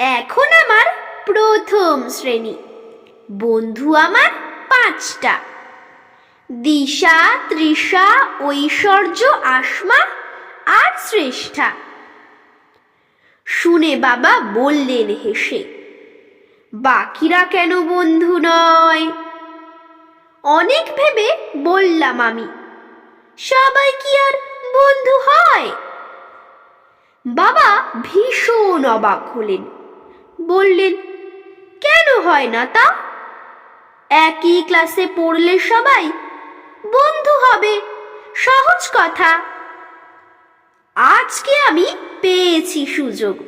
এখন আমার প্রথম শ্রেণি। বন্ধু আমার পাঁচটা। দিশা, তৃষা, ঐশ্বর্য, আসমা আর শ্রেষ্ঠা। শুনে বাবা বললেন হেসে, বাকিরা কেন বন্ধু নয়? অনেক ভেবে বললাম আমি, সবাই কি আর বন্ধু হয়? বাবা ভীষণ অবাক হলেন। বললেন, কেন হয় না তা? একই ক্লাসে পড়লে সবাই বন্ধু হবে। সহজ কথা। আজকে আমি পেয়েছি সুযোগ।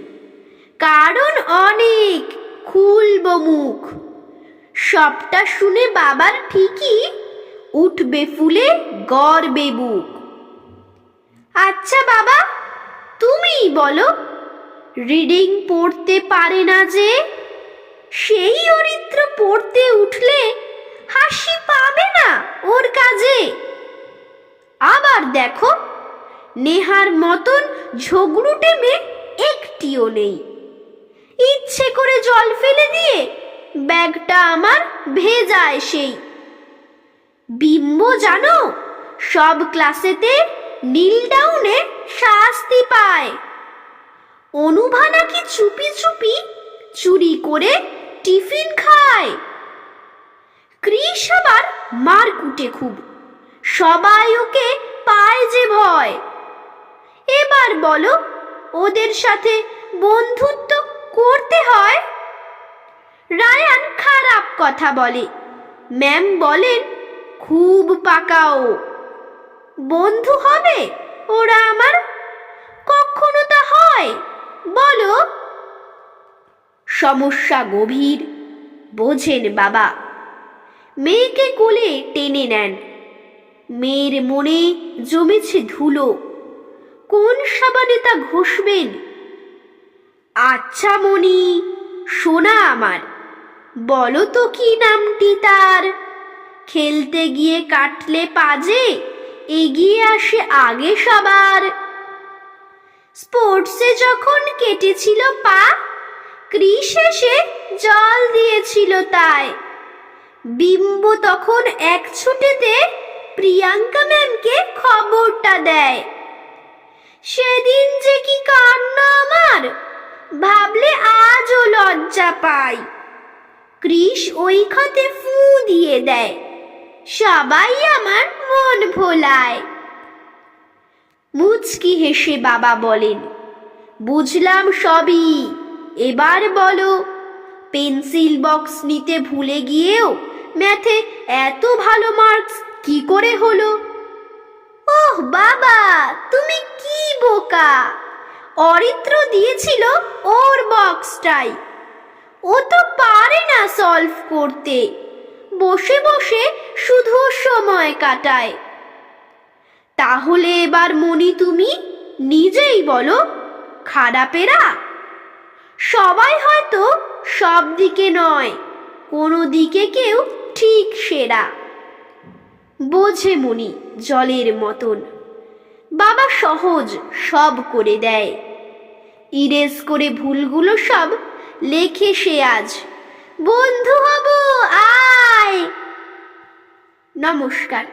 কারণ অনেক খুলব মুখ। সবটা শুনে বাবার ঠিকই উঠবে ফুলে গর্বে বুক। আচ্ছা বাবা, তুমিই বলো রিডিং পড়তে পারে না যে? সেই অরিত্র পড়তে উঠলে হাসি পাবে না ওর কাজে। আবার দেখো, নেহার মতন ঝগড়ুটে মেয়ে একটিও নেই। ইচ্ছে করে জল ফেলে দিয়ে ব্যাগটা আমার ভেজায় সেই বিম্ব, জানো, সব ক্লাসেতে নীল ডাউনে শাস্তি পায়। অনুভা নাকি চুপি চুপি চুরি করে টিফিন খায়? কৃষ আবার মার কুটে খুব। সবাই ওকে পায় যে ভয়। এবার বলো, ওদের সাথে বন্ধুত্ব করতে হয়? রায়ান খারাপ কথা বলে। ম্যাম বলেন, খুব পাকাও। বন্ধু হবে ওরা আমার বলো। সমস্যা গভীর, বোঝেন বাবা। মেয়েকে কোলে টেনে নেন। মেয়ের মনে জমেছে ধুলো। কোন সাবানে তা ঘষবেন? আচ্ছা মনি সোনা আমার। বলো তো কি নামটি তার? খেলতে গিয়ে কাটলে পাজে, এগিয়ে আসে আগে সবার। যখন কেটেছিল পা এসে জল দিয়েছিল তাই। বিম্ব তখন এক ছুটেতে প্রিয়াঙ্কা ম্যামকে খবরটা দেয়। সেদিন যে কি কান্না আমার, ভাবলে আজও লজ্জা পাই। কৃষ ওই খাতে ফু দিয়ে দেয়। সবাই আমার মন ভোলায়। মুচকি হেসে বাবা বলেন বুঝলাম সবই। এবার বলো, পেন্সিল বক্স নিতে ভুলে গিয়েও ম্যাথে এত ভালো মার্কস কি করে হলো? ওহ, বাবা, তুমি কি বোকা। অরিত্র দিয়েছিল ওর বক্সটাই। ও তো পারে না সলভ করতে। বসে বসে শুধু সময় কাটায়। তাহলে এবার মনি তুমি নিজেই বলো খারাপেরা সবাই হয়তো সব দিকে নয়, কোনো দিকে কেউ ঠিক সেরা। বোঝে মনি জলের মতন। বাবা সহজ সব করে দেয়। ইরেজ করে ভুলগুলো সব লেখে সে আজ। বন্ধু হব আয়। নমস্কার।